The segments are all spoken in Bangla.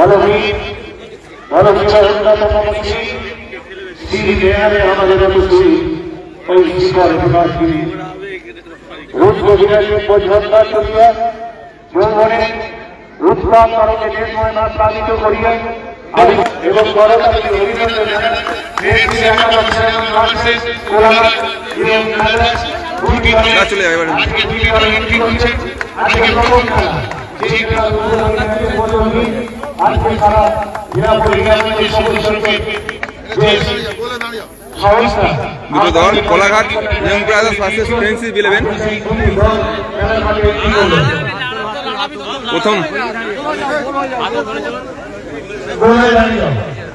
বলবীর বলবীর অন্যতম মন্ত্রী শ্রী মেয়ারে আমাদের উপস্থিত ওই শিকর গভীরাকে করিয়া যৌবনে রুদ্রা কারণে নির্ময় না প্লাবিত করিয়া এবং অভিনন্দন চলে এবারে। আজকে দুই আজকে প্রথম খেলা। দল Kolaghat young brothers versus friendship eleven প্রথম।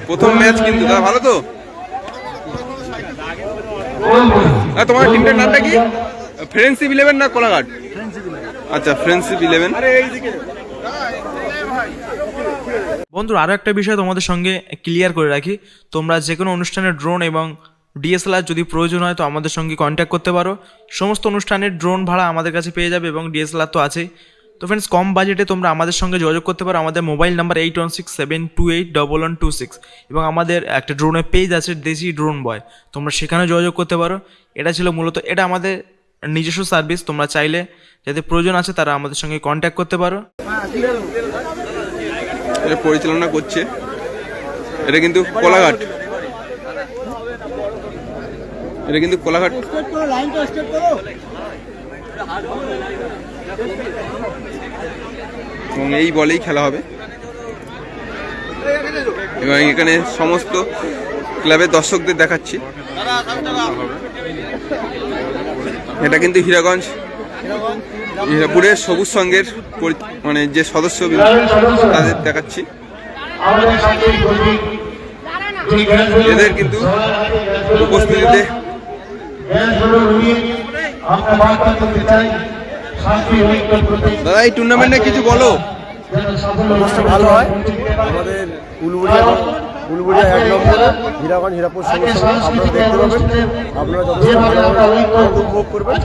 প্রথম ম্যাচ কিন্তু দাদা ভালো তো? তোমার টিমটার নামটা কি? ফ্রেন্ডশিপ ইলেভেন না কোলাঘাট? আচ্ছা ফ্রেন্ডশিপ ইলেভেন বন্ধুরা আরও একটা বিষয় তোমাদের সঙ্গে ক্লিয়ার করে রাখি। তোমরা যে কোনো অনুষ্ঠানের ড্রোন এবং ডিএসএলআর যদি প্রয়োজন হয় তো আমাদের সঙ্গে কন্ট্যাক্ট করতে পারো। সমস্ত অনুষ্ঠানের ড্রোন ভাড়া আমাদের কাছে পেয়ে যাবে এবং ডিএসএলআর তো আছেই। তো ফ্রেন্ডস কম বাজেটে তোমরা আমাদের সঙ্গে যোগাযোগ করতে পারো। আমাদের mobile number eight one six seven two eight double one two six এবং আমাদের একটা ড্রোনের পেজ আছে দেশি ড্রোন বয় তোমরা সেখানে যোগাযোগ করতে পারো। এটা ছিল মূলত এটা আমাদের নিজস্ব সার্ভিস তোমরা চাইলে যাদের প্রয়োজন আছে তারা আমাদের সঙ্গে কন্ট্যাক্ট করতে পারো। এটা পরিচালনা করছে। এটা কিন্তু কোলাঘাট। এটা কিন্তু কোলাঘাট। এবং এই বলেই খেলা হবে। এবং এখানে সমস্ত ক্লাবের দর্শকদের দেখাচ্ছি। এটা কিন্তু হীরাগঞ্জ। হীরাপুরের সবুজ সংঘের পরি- মানে যে সদস্য তাদের দেখাচ্ছি। এদের কিন্তু উপস্থিতিতে দাদা এই টুর্নামেন্টে কিছু বলো। ভালো হয়। আমাদের উলুবুড়িয়া উলুবুড়িয়া এক নম্বরে হীরাগঞ্জ হীরাপুর আপনারা দেখতে পাবেন। আপনারা যথেষ্ট উপভোগ করবেন